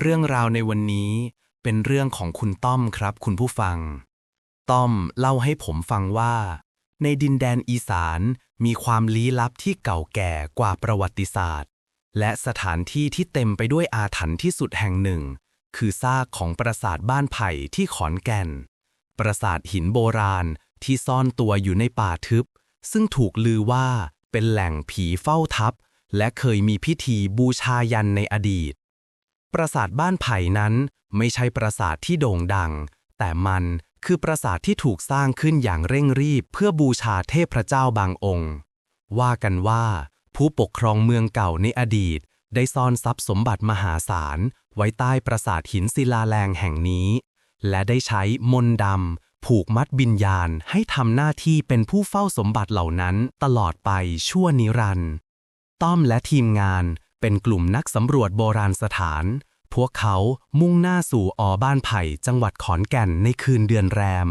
เรื่องราวในวันนี้เป็นเรื่องของคุณต้อมครับ คุณผู้ฟัง ต้อมเล่าให้ผมฟังว่า ในดินแดนอีสานมีความลี้ลับที่เก่าแก่กว่าประวัติศาสตร์ และสถานที่ที่เต็มไปด้วยอาถรรพ์ที่สุดแห่งหนึ่ง คือซากของปราสาทบ้านไผ่ที่ขอนแก่น ปราสาทหินโบราณที่ซ่อนตัวอยู่ในป่าทึบ ซึ่งถูกลือว่าเป็นแหล่งผีเฝ้าทับ และเคยมีพิธีบูชายันในอดีต ปราสาทบ้านไผ่นั้นไม่ใช่ปราสาทที่โด่งดัง แต่มันคือปราสาทที่ถูกสร้างขึ้นอย่างเร่งรีบเพื่อบูชาเทพเจ้าบางองค์ ว่ากันว่า ผู้ปกครองเมืองเก่าในอดีต ได้ซ่อนทรัพย์สมบัติมหาศาล ไว้ใต้ปราสาทหินศิลาแรงแห่งนี้ และได้ใช้มนต์ดำผูกมัดบิญญาณให้ทำหน้าที่เป็นผู้เฝ้าสมบัติเหล่านั้นตลอดไปชั่วนิรันดร์ต้อมและทีมงาน เป็นกลุ่มนักสำรวจโบราณสถาน พวกเขามุ่งหน้าสู่ออบ้านไผ่จังหวัดขอนแก่นในคืนเดือนแรม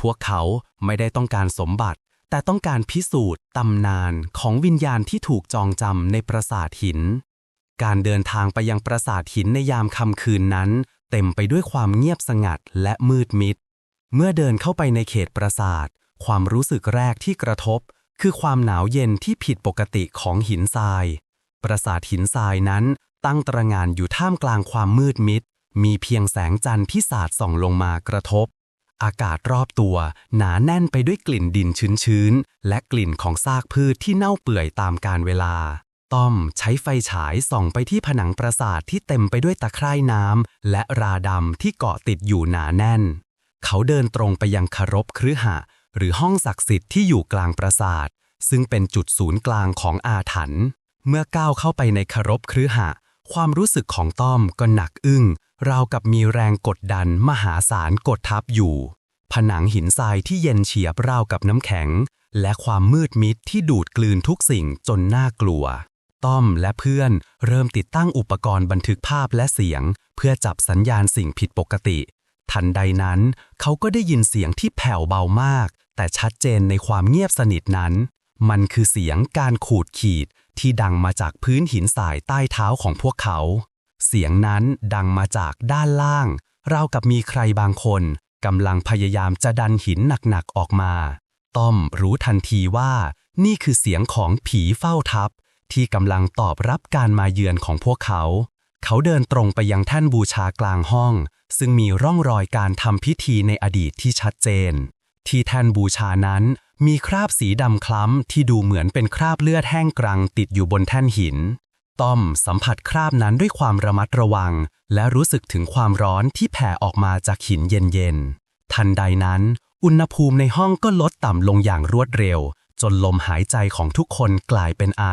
พวกเขาไม่ได้ต้องการสมบัติ แต่ต้องการพิสูจน์ตำนานของวิญญาณที่ถูกจองจำในปราสาทหิน การเดินทางไปยังปราสาทหินในยามค่ำคืนนั้น เต็มไปด้วยความเงียบสงัดและมืดมิด เมื่อเดินเข้าไปในเขตปราสาท ความรู้สึกแรกที่กระทบ คือความหนาวเย็นที่ผิดปกติของหินทราย ปราสาทหินทรายนั้นตั้งตระงานอยู่ท่ามกลางความมืดมิด มีเพียงแสงจันทร์ที่สาดส่องลงมากระทบ อากาศรอบตัว หนาแน่นไปด้วยกลิ่นดินชื้นๆ และกลิ่นของซากพืชที่เน่าเปื่อยตามกาลเวลา ต้อมใช้ไฟฉายส่องไปที่ผนังปราสาทที่เต็มไปด้วยตะไคร่น้ำและราดำที่เกาะติดอยู่หนาแน่น เขาเดินตรงไปยังคารบคฤหะ หรือห้องศักดิ์สิทธิ์ที่อยู่กลางปราสาทซึ่งเป็นจุดศูนย์กลางของอาถรรพ์ เมื่อก้าวเข้าไปในคารบคฤหะ ความรู้สึกของต้อมก็หนักอึ้ง ราวกับมีแรงกดดันมหาศาลกดทับอยู่ ผนังหินทรายที่เย็นเฉียบราวกับน้ำแข็ง และความมืดมิดที่ดูดกลืนทุกสิ่งจนน่ากลัว ต้อมและเพื่อนเริ่มติดตั้งอุปกรณ์บันทึกภาพและเสียง เพื่อจับสัญญาณสิ่งผิดปกติ ทันใดนั้น เขาก็ได้ยินเสียงที่แผ่วเบามาก แต่ชัดเจนในความเงียบสนิทนั้น มันคือเสียงการขูดขีด ที่ดังมาจากพื้นหินสายใต้เท้าของพวกเขา เสียงนั้นดังมาจากด้านล่าง ราวกับมีใครบางคนกำลังพยายามจะดันหินหนักๆออกมา ต้อมรู้ทันทีว่า นี่คือเสียงของผีเฝ้าทับ ที่กำลังตอบรับการมาเยือนของพวกเขา เขาเดินตรงไปยังแท่นบูชากลางห้อง ซึ่งมีร่องรอยการทำพิธีในอดีตที่ชัดเจน ที่แท่นบูชานั้น มีคราบสีดำคล้ำที่ดูเหมือนเป็นคราบเลือดแห้งกรังติดอยู่บนแท่นหิน ต้อมสัมผัสคราบนั้นด้วยความระมัดระวัง และรู้สึกถึงความร้อนที่แผ่ออกมาจากหินเย็นๆ ทันใดนั้น อุณหภูมิในห้องก็ลดต่ำลงอย่างรวดเร็ว จนลมหายใจของทุกคนกลายเป็นไอ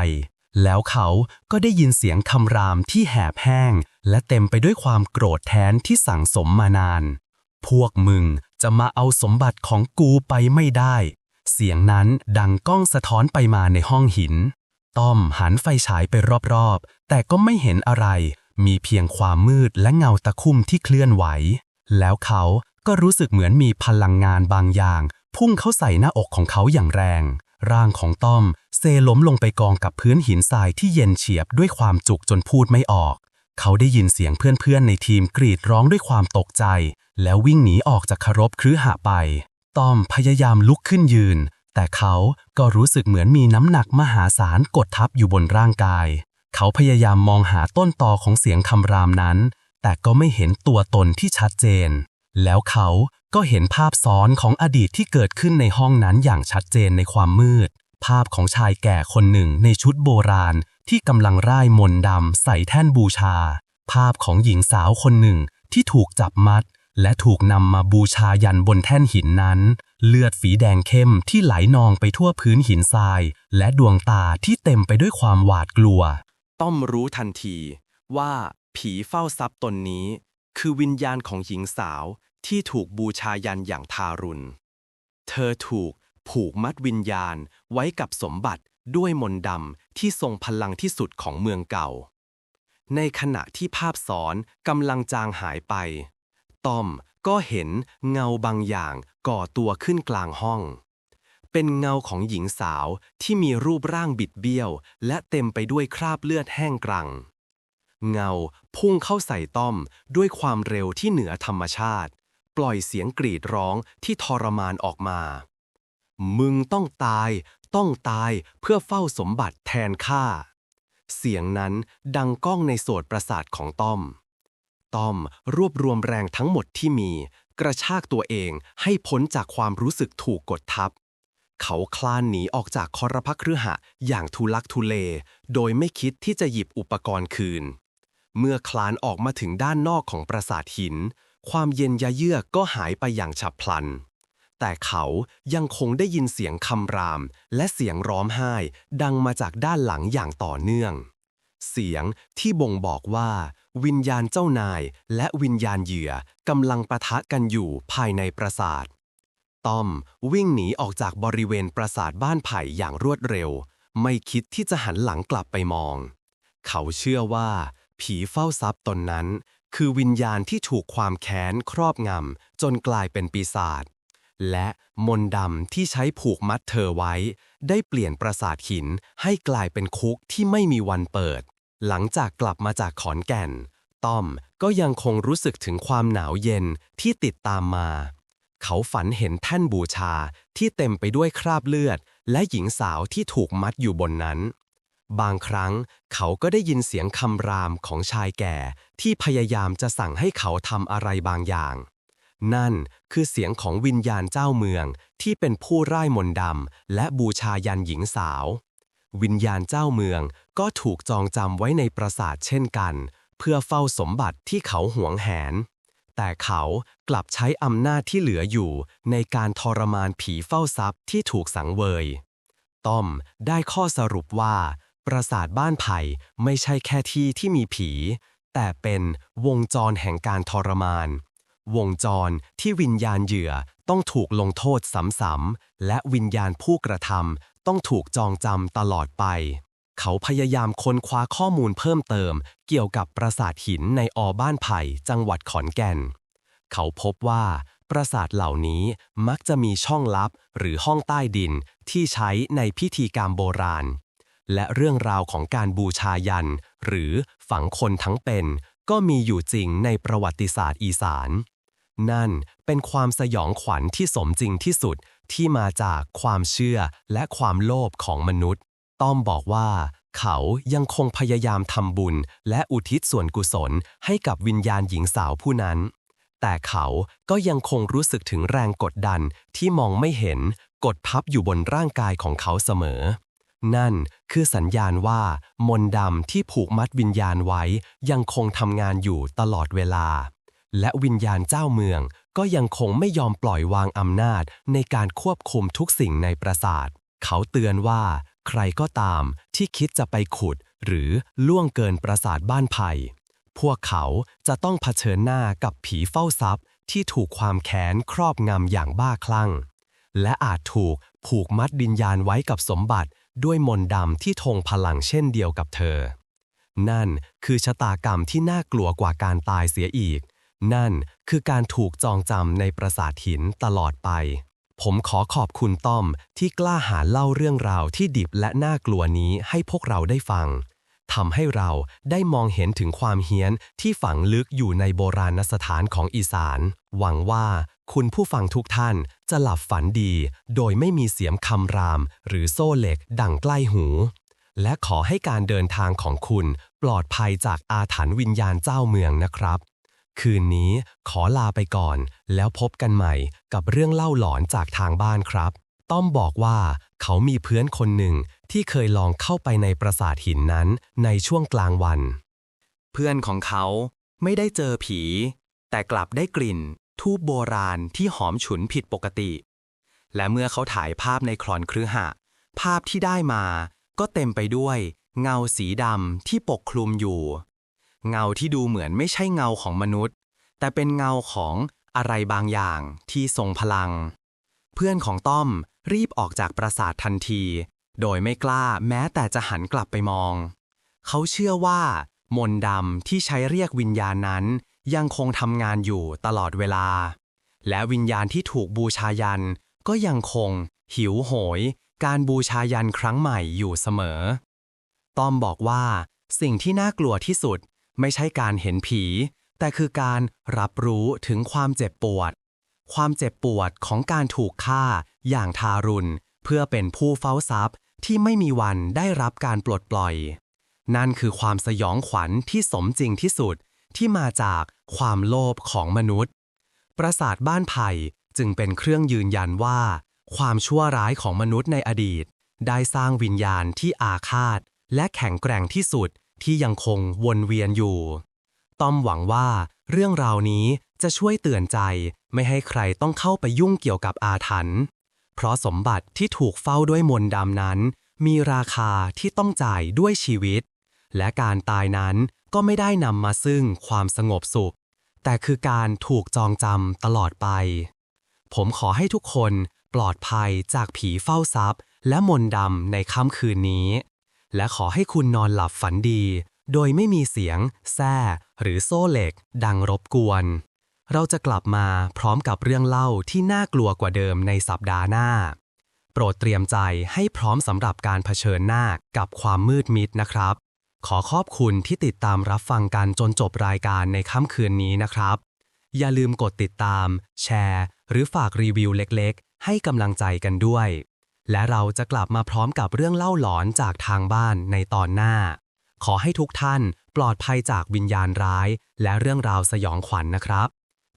แล้วเขาก็ได้ยินเสียงคำรามที่แหบแห้ง และเต็มไปด้วยความโกรธแค้นที่สั่งสมมานาน พวกมึงจะมาเอาสมบัติของกูไปไม่ได้ เสียงนั้นดังก้องสะท้อนไปมาในห้องหิน ต้อมหันไฟฉายไปรอบๆ แต่ก็ไม่เห็นอะไร มีเพียงความมืดและเงาตะคุ่มที่เคลื่อนไหว แล้วเขาก็รู้สึกเหมือนมีพลังงานบางอย่าง พุ่งเข้าใส่หน้าอกของเขาอย่างแรง ร่างของต้อมเซล้มลงไปกองกับพื้นหินทรายที่เย็นเฉียบด้วยความจุกจนพูดไม่ออก เขาได้ยินเสียงเพื่อนๆในทีมกรีดร้องด้วยความตกใจ แล้ววิ่งหนีออกจากคารบครือหะไป ต้อมพยายามลุกขึ้นยืน แต่เขาก็รู้สึกเหมือนมีน้ำหนักมหาศาลกดทับอยู่บนร่างกาย เขาพยายามมองหาต้นตอของเสียงคำรามนั้น แต่ก็ไม่เห็นตัวตนที่ชัดเจน แล้วเขาก็เห็นภาพซ้อนของอดีตที่เกิดขึ้นในห้องนั้นอย่างชัดเจนในความมืด ภาพของชายแก่คนหนึ่งในชุดโบราณที่กำลังร่ายมนต์ดำใส่แท่นบูชา ภาพของหญิงสาวคนหนึ่งที่ถูกจับมัด และถูกนำมาบูชายันบนแท่นหินนั้น เลือดฝีแดงเข้มที่ไหลนองไปทั่วพื้นหินทราย และดวงตาที่เต็มไปด้วยความหวาดกลัว ต้อมรู้ทันทีว่าผีเฝ้าทรัพย์ตนนี้ คือวิญญาณของหญิงสาวที่ถูกบูชายันอย่างทารุณ เธอถูกผูกมัดวิญญาณไว้กับสมบัติด้วยมนต์ดำที่ทรงพลังที่สุดของเมืองเก่า ในขณะที่ภาพซ้อนกำลังจางหายไป ต้อมก็เห็นเงาบางอย่างก่อตัวขึ้นกลางห้อง เป็นเงาของหญิงสาวที่มีรูปร่างบิดเบี้ยว และเต็มไปด้วยคราบเลือดแห้งกรัง เงาพุ่งเข้าใส่ต้อมด้วยความเร็วที่เหนือธรรมชาติ ปล่อยเสียงกรีดร้องที่ทรมานออกมา มึงต้องตาย ต้องตายเพื่อเฝ้าสมบัติแทนข้า เสียงนั้นดังก้องในโสดประสาทของต้อม ต้อม รวบรวมแรงทั้งหมดที่มี กระชากตัวเองให้พ้นจากความรู้สึกถูกกดทับ เขาคลานหนีออกจากคอรพักฤหะอย่างทุลักทุเล โดยไม่คิดที่จะหยิบอุปกรณ์คืน เมื่อคลานออกมาถึงด้านนอกของปราสาทหิน ความเย็นยะเยือกก็หายไปอย่างฉับพลัน แต่เขายังคงได้ยินเสียงคำราม และเสียงร้องไห้ ดังมาจากด้านหลังอย่างต่อเนื่อง เสียงที่บ่งบอกว่า วิญญาณเจ้านายและวิญญาณเหยื่อกำลังประทะกันอยู่ภายในปราสาทต้อมวิ่งหนีออกจากบริเวณปราสาทบ้านไผ่อย่างรวดเร็ว ไม่คิดที่จะหันหลังกลับไปมอง เขาเชื่อว่า ผีเฝ้าทรัพย์ตนนั้น คือวิญญาณที่ถูกความแค้นครอบงำจนกลายเป็นปีศาจและมนต์ดำที่ใช้ผูกมัดเธอไว้ ได้เปลี่ยนปราสาทหินให้กลายเป็นคุกที่ไม่มีวันเปิด หลังจากกลับมาจากขอนแก่น ต้อมก็ยังคงรู้สึกถึงความหนาวเย็นที่ติดตามมา เขาฝันเห็นแท่นบูชาที่เต็มไปด้วยคราบเลือด และหญิงสาวที่ถูกมัดอยู่บนนั้น บางครั้งเขาก็ได้ยินเสียงคำรามของชายแก่ที่พยายามจะสั่งให้เขาทำอะไรบางอย่าง นั่นคือเสียงของวิญญาณเจ้าเมืองที่เป็นผู้ร่ายมนต์ดำและบูชายันหญิงสาววิญญาณเจ้าเมือง ก็ถูกจองจำไว้ในปราสาทเช่นกัน เพื่อเฝ้าสมบัติที่เขาหวงแหน แต่เขากลับใช้อำนาจที่เหลืออยู่ ในการทรมานผีเฝ้าทรัพย์ที่ถูกสังเวย ต้อมได้ข้อสรุปว่า ปราสาทบ้านไผ่ไม่ใช่แค่ที่ที่มีผี แต่เป็นวงจรแห่งการทรมาน วงจรที่วิญญาณเหยื่อต้องถูกลงโทษซ้ำๆและวิญญาณผู้กระทำต้องถูกจองจำตลอดไป เขาพยายามค้นคว้าข้อมูลเพิ่มเติม เกี่ยวกับปราสาทหินในอบ้านไผ่จังหวัดขอนแก่น เขาพบว่า ปราสาทเหล่านี้มักจะมีช่องลับหรือห้องใต้ดินที่ใช้ในพิธีกรรมโบราณ และเรื่องราวของการบูชายัน หรือฝังคนทั้งเป็น ก็มีอยู่จริงในประวัติศาสตร์อีสาน นั่นเป็นความสยองขวัญที่สมจริงที่สุดที่มาจากความเชื่อและความโลภของมนุษย์ ต้อมบอกว่า เขายังคงพยายามทำบุญ และอุทิศส่วนกุศลให้กับวิญญาณหญิงสาวผู้นั้น แต่เขาก็ยังคงรู้สึกถึงแรงกดดันที่มองไม่เห็นกดทับอยู่บนร่างกายของเขาเสมอ นั่นคือสัญญาณว่า มนดำที่ผูกมัดวิญญาณไว้ยังคงทำงานอยู่ตลอดเวลา และวิญญาณเจ้าเมืองก็ยังคงไม่ยอมปล่อยวางอำนาจในการควบคุมทุกสิ่งในปราสาท เขาเตือนว่า ใครก็ตามที่คิดจะไปขุดหรือล่วงเกินปราสาทบ้านไผ่พวกเขาจะต้องเผชิญหน้ากับผีเฝ้าทรัพย์ที่ถูกความแค้นครอบงำอย่างบ้าคลั่ง และอาจถูกผูกมัดดินญาณไว้กับสมบัติด้วยมนต์ดำที่ทงพลังเช่นเดียวกับเธอ นั่นคือชะตากรรมที่น่ากลัวกว่าการตายเสียอีก นั่นคือการถูกจองจำในปราสาทหินตลอดไป ผมขอขอบคุณต้อมที่กล้าหาญเล่าเรื่องราวที่ดิบและน่ากลัวนี้ให้พวกเราได้ฟังทำให้เราได้มองเห็นถึงความเฮี้ยนที่ฝังลึกอยู่ในโบราณสถานของอีสาน หวังว่าคุณผู้ฟังทุกท่านจะหลับฝันดี โดยไม่มีเสียงคำราม หรือโซ่เหล็กดังใกล้หู และขอให้การเดินทางของคุณปลอดภัยจากอาถรรพ์วิญญาณเจ้าเมืองนะครับ คืนนี้ขอลาไปก่อน แล้วพบกันใหม่กับเรื่องเล่าหลอนจากทางบ้านครับ ต้อมบอกว่าเขามีเพื่อนคนหนึ่งที่เคยลองเข้าไปในปราสาทหินนั้นในช่วงกลางวัน เพื่อนของเขาไม่ได้เจอผี แต่กลับได้กลิ่น ทูบโบราณที่หอมฉุนผิดปกติ และเมื่อเขาถ่ายภาพในคลอนครือหะ ภาพที่ได้มาก็เต็มไปด้วย เงาสีดำที่ปกคลุมอยู่ เงาที่ดูเหมือนไม่ใช่เงาของมนุษย์ แต่เป็นเงาของอะไรบางอย่างที่ทรงพลัง เพื่อนของต้อมรีบออกจากปราสาททันที โดยไม่กล้าแม้แต่จะหันกลับไปมอง เขาเชื่อว่า มนต์ดำที่ใช้เรียกวิญญาณนั้น ยังคงทำงานอยู่ตลอดเวลา และวิญญาณที่ถูกบูชายันก็ยังคง หิวโหย การบูชายันครั้งใหม่อยู่เสมอ ต้อมบอกว่า สิ่งที่น่ากลัวที่สุด ไม่ใช่การเห็นผี แต่คือการรับรู้ถึงความเจ็บปวด ความเจ็บปวดของการถูกฆ่า อย่างทารุณ เพื่อเป็นผู้เฝ้าทรัพย์ที่ไม่มีวันได้รับการปลดปล่อย นั่นคือความสยองขวัญที่สมจริงที่สุดที่มาจากความโลภของมนุษย์ ปราสาทบ้านไผ่จึงเป็นเครื่องยืนยันว่า ความชั่วร้ายของมนุษย์ในอดีต ได้สร้างวิญญาณที่อาฆาต และแข็งแกร่งที่สุด ที่ยังคงวนเวียนอยู่ ต้อมหวังว่าเรื่องราวนี้จะช่วยเตือนใจไม่ให้ใครต้องเข้าไปยุ่งเกี่ยวกับอาถรรพ์เพราะสมบัติที่ถูกเฝ้าด้วยมนต์ดำนั้น มีราคาที่ต้องจ่ายด้วยชีวิต และการตายนั้นก็ไม่ได้นำมาซึ่งความสงบสุข แต่คือการถูกจองจำตลอดไป ผมขอให้ทุกคนปลอดภัยจากผีเฝ้าทรัพย์ และมนต์ดำในค่ำคืนนี้ และขอให้คุณนอนหลับฝันดี โดยไม่มีเสียง แซ่หรือโซ่เหล็ก ดังรบกวน เราจะกลับมาพร้อมกับเรื่องเล่าที่น่ากลัวกว่าเดิมในสัปดาห์หน้า โปรดเตรียมใจให้พร้อมสำหรับการเผชิญหน้ากับความมืดมิดนะครับ ขอขอบคุณที่ติดตามรับฟังกันจนจบรายการในค่ำคืนนี้นะครับ อย่าลืมกดติดตาม แชร์ หรือฝากรีวิวเล็กๆ ให้กำลังใจกันด้วย และเราจะกลับมาพร้อมกับเรื่องเล่าหลอนจากทางบ้านในตอนหน้า ขอให้ทุกท่านปลอดภัยจากวิญญาณร้าย และเรื่องราวสยองขวัญนนะครับ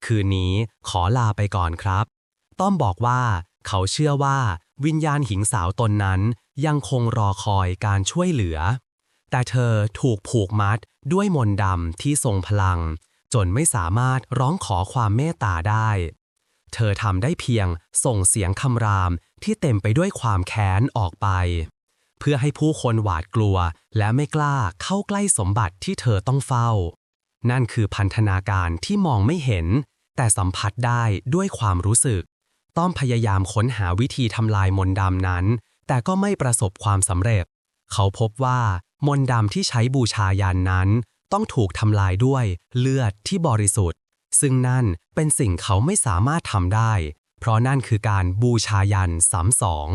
คืนนี้ขอลาไปก่อนครับ ต้อมบอกว่า เขาเชื่อว่า วิญญาณหญิงสาวตนนั้น ยังคงรอคอยการช่วยเหลือ แต่เธอถูกผูกมัดด้วยมนต์ดำที่ทรงพลัง จนไม่สามารถร้องขอความเมตตาได้ เธอทำได้เพียงส่งเสียงคำราม ที่เต็มไปด้วยความแค้นออกไป เพื่อให้ผู้คนหวาดกลัวและไม่กล้าเข้าใกล้สมบัติที่เธอต้องเฝ้า นั่นคือพันธนาการที่มองไม่เห็น แต่สัมผัสได้ด้วยความรู้สึก ต้อมพยายามค้นหาวิธีทำลายมนดำนั้น แต่ก็ไม่ประสบความสำเร็จ เขาพบว่ามนดำที่ใช้บูชายันนั้น ต้องถูกทำลายด้วยเลือดที่บริสุทธิ์ ซึ่งนั่นเป็นสิ่งเขาไม่สามารถทำได้ เพราะนั่นคือการบูชายันซ้ำสอง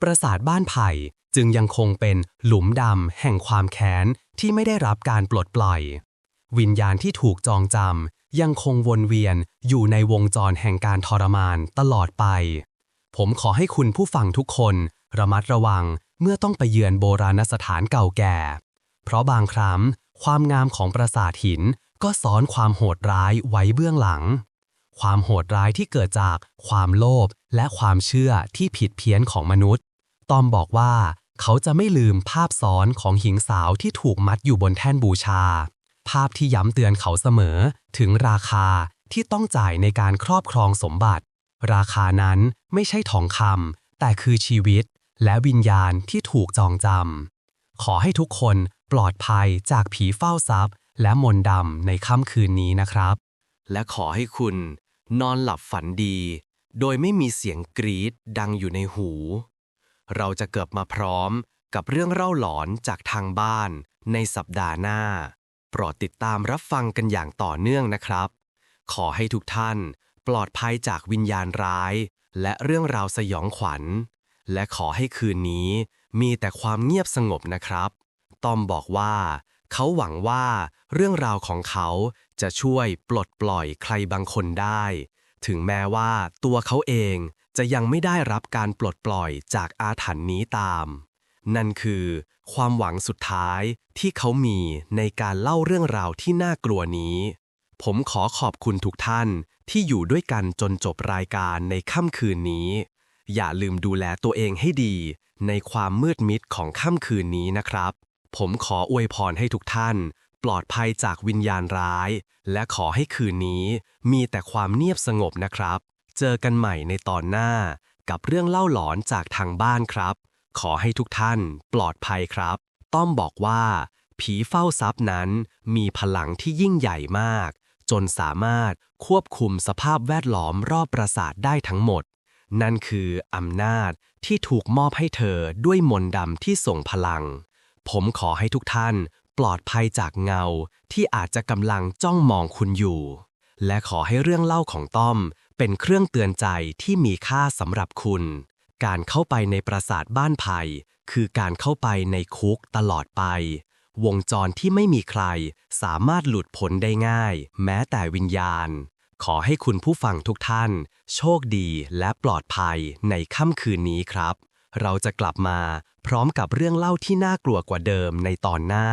ปราสาทบ้านไผ่จึงยังคงเป็นหลุมดำแห่งความแค้นที่ไม่ได้รับการปลดปล่อย วิญญาณที่ถูกจองจำยังคงวนเวียนอยู่ในวงจรแห่งการทรมานตลอดไป ผมขอให้คุณผู้ฟังทุกคน ระมัดระวังเมื่อต้องไปเยือนโบราณสถานเก่าแก่ เพราะบางครั้งความงามของปราสาทหินก็ซ้อนความโหดร้ายไว้เบื้องหลัง ความโหดร้ายที่เกิดจากความโลภและความเชื่อที่ผิดเพี้ยนของมนุษย์ ตอมบอกว่า เขาจะไม่ลืมภาพซ้อนของหญิงสาวที่ถูกมัดอยู่บนแท่นบูชา ภาพที่ย้ำเตือนเขาเสมอถึงราคาที่ต้องจ่ายในการครอบครองสมบัติ ราคานั้นไม่ใช่ทองคำแต่คือชีวิต และวิญญาณที่ถูกจองจำขอให้ทุกคนปลอดภัยจากผีเฝ้าทรัพย์ และมนต์ดำในค่ำคืนนี้นะครับ และขอให้คุณ นอนหลับฝันดี โดยไม่มีเสียงกรีดดังอยู่ในหู เราจะเกิดมาพร้อมกับเรื่องเล่าหลอนจากทางบ้านในสัปดาห์หน้า โปรดติดตามรับฟังกันอย่างต่อเนื่องนะครับ ขอให้ทุกท่านปลอดภัยจากวิญญาณร้าย และเรื่องราวสยองขวัญ และขอให้คืนนี้มีแต่ความเงียบสงบนะครับ ตอมบอกว่า เขาหวังว่าเรื่องราวของเขา จะช่วยปลดปล่อยใครบางคนได้ ถึงแม้ว่าตัวเขาเองจะยังไม่ได้รับการปลดปล่อยจากอาถรรพ์นี้ตาม นั่นคือ ความหวังสุดท้ายที่เขามีในการเล่าเรื่องราวที่น่ากลัวนี้ ผมขอขอบคุณทุกท่านที่อยู่ด้วยกันจนจบรายการในค่ำคืนนี้ อย่าลืมดูแลตัวเองให้ดี ในความมืดมิดของค่ำคืนนี้นะครับ ผมขออวยพรให้ทุกท่าน ปลอดภัยจากวิญญาณร้าย และขอให้คืนนี้มีแต่ความเงียบสงบนะครับ เจอกันใหม่ในตอนหน้า กับเรื่องเล่าหลอนจากทางบ้านครับ ขอให้ทุกท่านปลอดภัยครับ ต้อมบอกว่า ผีเฝ้าทรัพย์นั้นมีพลังที่ยิ่งใหญ่มาก จนสามารถควบคุมสภาพแวดล้อมรอบปราสาทได้ทั้งหมด นั่นคืออำนาจที่ถูกมอบให้เธอด้วยมนต์ดำที่ส่งพลัง ผมขอให้ทุกท่าน ปลอดภัยจากเงาที่อาจจะกำลังจ้องมองคุณอยู่ และขอให้เรื่องเล่าของต้อม เป็นเครื่องเตือนใจที่มีค่าสำหรับคุณ การเข้าไปในปราสาทบ้านไผ่คือการเข้าไปในคุกตลอดไป วงจรที่ไม่มีใครสามารถหลุดพ้นได้ง่าย แม้แต่วิญญาณ ขอให้คุณผู้ฟังทุกท่าน โชคดีและปลอดภัยในค่ำคืนนี้ครับ เราจะกลับมาพร้อมกับเรื่องเล่าที่น่ากลัวกว่าเดิมในตอนหน้า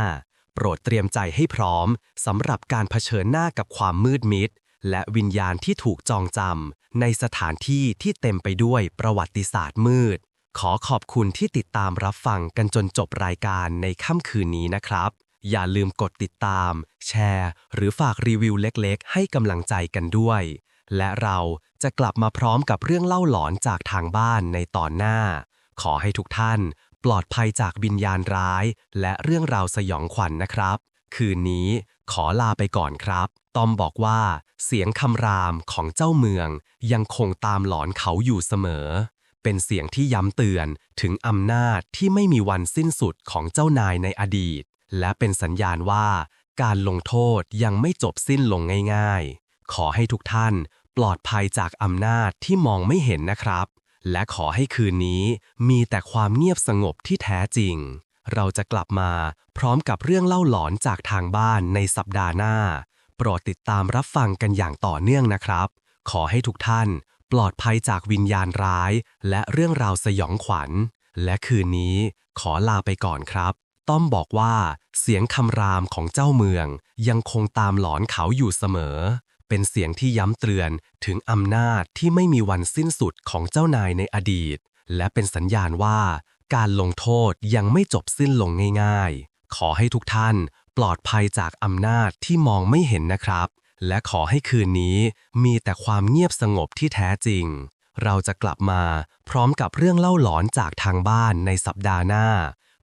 โปรดเตรียมใจให้พร้อมสำหรับการเผชิญหน้ากับความมืดมิด และวิญญาณที่ถูกจองจำในสถานที่ที่เต็มไปด้วยประวัติศาสตร์มืด ขอขอบคุณที่ติดตามรับฟังกันจนจบรายการในค่ำคืนนี้นะครับ อย่าลืมกดติดตาม แชร์ หรือฝากรีวิวเล็กๆ ให้กำลังใจกันด้วย และเราจะกลับมาพร้อมกับเรื่องเล่าหลอนจากทางบ้านในตอนหน้า ขอให้ทุกท่าน ปลอดภัยจากวิญญาณร้าย และเรื่องราวสยองขวัญนนะครับ คืนนี้ขอลาไปก่อนครับ ตอมบอกว่า เสียงคำรามของเจ้าเมือง ยังคงตามหลอนเขาอยู่เสมอ เป็นเสียงที่ย้ำเตือนถึงอำนาจที่ไม่มีวันสิ้นสุดของเจ้านายในอดีต และเป็นสัญญาณว่า การลงโทษยังไม่จบสิ้นลงง่าย ๆ ขอให้ทุกท่านปลอดภัยจากอำนาจที่มองไม่เห็นนะครับ และขอให้คืนนี้มีแต่ความเงียบสงบที่แท้จริง เราจะกลับมาพร้อมกับเรื่องเล่าหลอนจากทางบ้านในสัปดาห์หน้า โปรดติดตามรับฟังกันอย่างต่อเนื่องนะครับ ขอให้ทุกท่านปลอดภัยจากวิญญาณร้าย และเรื่องราวสยองขวัญ และคืนนี้ขอลาไปก่อนครับ ต้อมบอกว่าเสียงคำรามของเจ้าเมืองยังคงตามหลอนเขาอยู่เสมอ เป็นเสียงที่ย้ำเตือนถึงอำนาจที่ไม่มีวันสิ้นสุดของเจ้านายในอดีต และเป็นสัญญาณว่าการลงโทษยังไม่จบสิ้นลงง่ายๆ ขอให้ทุกท่านปลอดภัยจากอำนาจที่มองไม่เห็นนะครับ และขอให้คืนนี้มีแต่ความเงียบสงบที่แท้จริง เราจะกลับมาพร้อมกับเรื่องเล่าหลอนจากทางบ้านในสัปดาห์หน้า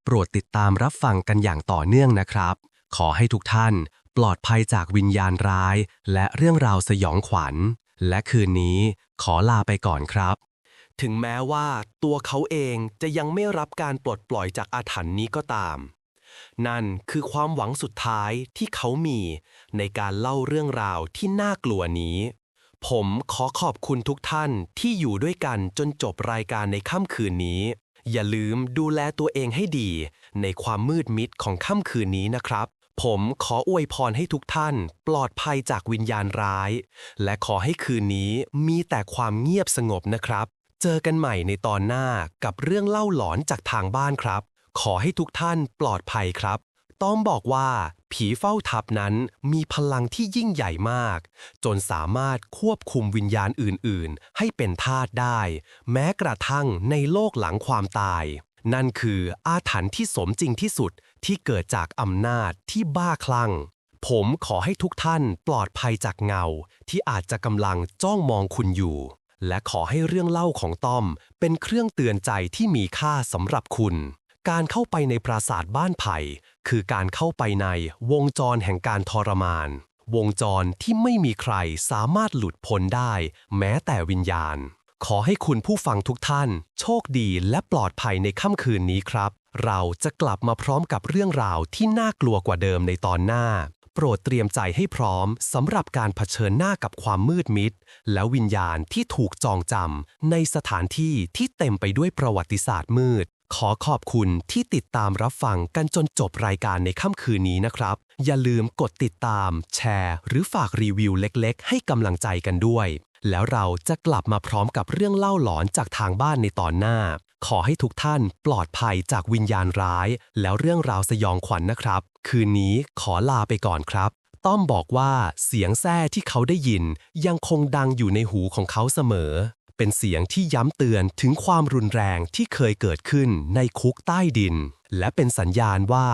โปรดติดตามรับฟังกันอย่างต่อเนื่องนะครับ ขอให้ทุกท่าน ปลอดภัยจากวิญญาณร้าย และเรื่องราวสยองขวัญ และคืนนี้ขอลาไปก่อนครับ ถึงแม้ว่าตัวเขาเองจะยังไม่รับการปลดปล่อยจากอาถรรพ์นี้ก็ตาม นั่นคือความหวังสุดท้ายที่เขามีในการเล่าเรื่องราวที่น่ากลัวนี้ ผมขอขอบคุณทุกท่านที่อยู่ด้วยกันจนจบรายการในค่ำคืนนี้ อย่าลืมดูแลตัวเองให้ดีในความมืดมิดของค่ำคืนนี้นะครับ ผมขออวยพรให้ทุกท่าน ปลอดภัยจากวิญญาณร้าย และขอให้คืนนี้มีแต่ความเงียบสงบนะครับ เจอกันใหม่ในตอนหน้ากับเรื่องเล่าหลอนจากทางบ้านครับ ขอให้ทุกท่านปลอดภัยครับ ต้อมบอกว่า ผีเฝ้าทับนั้นมีพลังที่ยิ่งใหญ่มาก จนสามารถควบคุมวิญญาณอื่น ๆ ให้เป็นทาสได้ แม้กระทั่งในโลกหลังความตาย นั่นคืออาถรรพ์ที่สมจริงที่สุด ที่เกิดจากอำนาจที่บ้าคลั่ง ผมขอให้ทุกท่านปลอดภัยจากเงา ที่อาจจะกำลังจ้องมองคุณอยู่ และขอให้เรื่องเล่าของต้อม เป็นเครื่องเตือนใจที่มีค่าสำหรับคุณ การเข้าไปในปราสาทบ้านไผ่ คือการเข้าไปในวงจรแห่งการทรมาน วงจรที่ไม่มีใครสามารถหลุดพ้นได้ แม้แต่วิญญาณ ขอให้คุณผู้ฟังทุกท่าน โชคดีและปลอดภัยในค่ำคืนนี้ครับ เราจะกลับมาพร้อมกับเรื่องราวที่น่ากลัวกว่าเดิมในตอนหน้า โปรดเตรียมใจให้พร้อมสำหรับการเผชิญหน้ากับความมืดมิด และวิญญาณที่ถูกจองจำในสถานที่ที่เต็มไปด้วยประวัติศาสตร์มืด ขอขอบคุณที่ติดตามรับฟังกันจนจบรายการในค่ำคืนนี้นะครับ อย่าลืมกดติดตาม แชร์ หรือฝากรีวิวเล็ก ๆ ให้กำลังใจกันด้วย แล้วเราจะกลับมาพร้อมกับเรื่องเล่าหลอนจากทางบ้านในตอนหน้า ขอให้ทุกท่านปลอดภัยจากวิญญาณร้าย แล้วเรื่องราวสยองขวัญนนะครับ คืนนี้ขอลาไปก่อนครับ ต้อมบอกว่าเสียงแซ่ที่เขาได้ยิน ยังคงดังอยู่ในหูของเขาเสมอ เป็นเสียงที่ย้ำเตือนถึงความรุนแรงที่เคยเกิดขึ้นในคุกใต้ดิน และเป็นสัญญาณว่า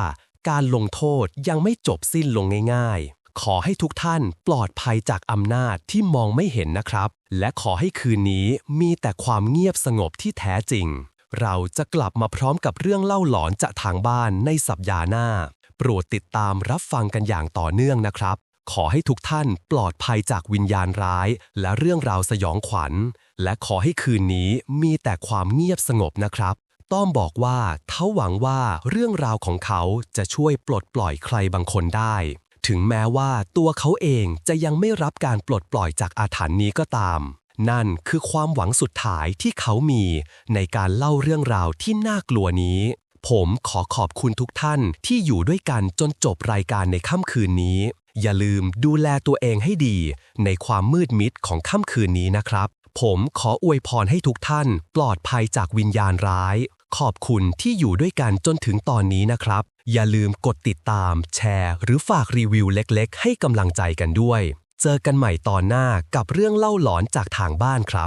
การลงโทษยังไม่จบสิ้นลงง่าย ๆ ขอให้ทุกท่านปลอดภัยจากอำนาจที่มองไม่เห็นนะครับ และขอให้คืนนี้มีแต่ความเงียบสงบที่แท้จริง เราจะกลับมาพร้อมกับเรื่องเล่าหลอนจากทางบ้านในสัปดาห์หน้า โปรดติดตามรับฟังกันอย่างต่อเนื่องนะครับ ขอให้ทุกท่านปลอดภัยจากวิญญาณร้าย และเรื่องราวสยองขวัญ และขอให้คืนนี้มีแต่ความเงียบสงบนะครับต้อมบอกว่าเขาหวังว่าเรื่องราวของเขาจะช่วยปลดปล่อยใครบางคนได้ ถึงแม้ว่าตัวเขาเองจะยังไม่รับการปลดปล่อยจากอาถรรพ์นี้ก็ตาม นั่นคือความหวังสุดท้ายที่เขามีในการเล่าเรื่องราวที่น่ากลัวนี้ ผมขอขอบคุณทุกท่านที่อยู่ด้วยกันจนจบรายการในค่ำคืนนี้ อย่าลืมดูแลตัวเองให้ดี ในความมืดมิดของค่ำคืนนี้นะครับ ผมขออวยพรให้ทุกท่านปลอดภัยจากวิญญาณร้าย ขอบคุณที่อยู่ด้วยกันจนถึงตอนนี้นะครับ อย่าลืมกดติดตาม แชร์ หรือฝากรีวิวเล็กๆ ให้กำลังใจกันด้วย เจอกันใหม่ตอนหน้ากับเรื่องเล่าหลอนจากทางบ้านครับ